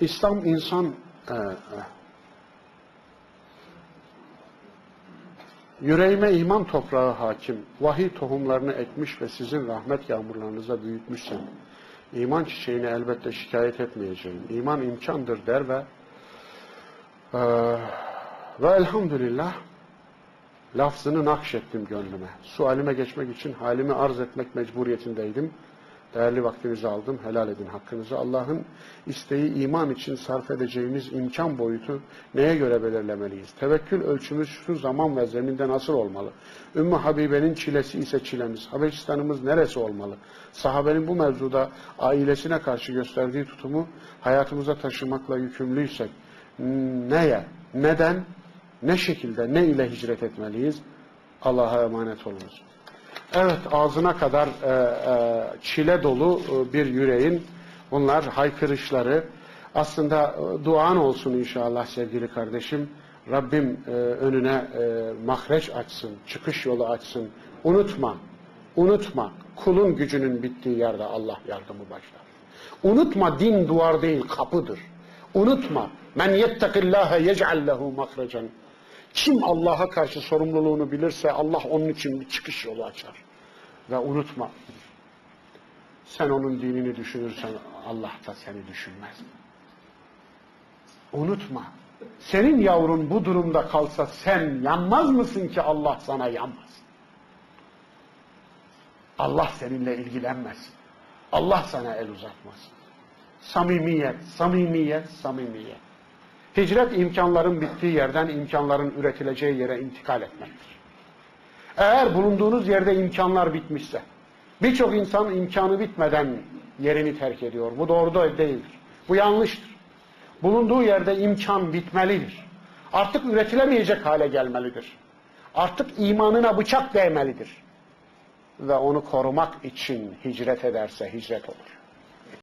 İslam insan e, e, yüreğime iman toprağı hakim, vahiy tohumlarını ekmiş ve sizin rahmet yağmurlarınıza büyütmüşsem, iman çiçeğini elbette şikayet etmeyeceğim. İman imkandır der ve e, ve elhamdülillah lafzını nakşettim gönlüme. Sualime geçmek için halimi arz etmek mecburiyetindeydim. Değerli vaktinizi aldım. Helal edin hakkınızı. Allah'ın isteği iman için sarf edeceğimiz imkan boyutu neye göre belirlemeliyiz? Tevekkül ölçümüz şu zaman ve zeminde nasıl olmalı? Ümmü Habibe'nin çilesi ise çilemiz. Habeşistan'ımız neresi olmalı? Sahabenin bu mevzuda ailesine karşı gösterdiği tutumu hayatımıza taşımakla yükümlüysek neye, neden, ne şekilde, ne ile hicret etmeliyiz? Allah'a emanet olunuz. Evet, ağzına kadar e, e, çile dolu e, bir yüreğin bunlar haykırışları. Aslında e, duan olsun inşallah sevgili kardeşim. Rabbim e, önüne e, mahreç açsın, çıkış yolu açsın. Unutma, unutma. Kulun gücünün bittiği yerde Allah yardımı başlar. Unutma din duvar değil kapıdır. Unutma. Men yettekillâhe yec'al lehu mahrecen. Kim Allah'a karşı sorumluluğunu bilirse Allah onun için bir çıkış yolu açar. Ve unutma. Sen onun dinini düşünürsen Allah da seni düşünmez. Unutma. Senin yavrun bu durumda kalsa sen yanmaz mısın ki Allah sana yanmaz? Allah seninle ilgilenmez. Allah sana el uzatmaz. Samimiyet, samimiyet, samimiyet. Hicret imkanların bittiği yerden imkanların üretileceği yere intikal etmektir. Eğer bulunduğunuz yerde imkanlar bitmişse, birçok insan imkanı bitmeden yerini terk ediyor. Bu doğru da değildir. Bu yanlıştır. Bulunduğu yerde imkan bitmelidir. Artık üretilemeyecek hale gelmelidir. Artık imanına bıçak değmelidir. Ve onu korumak için hicret ederse hicret olur.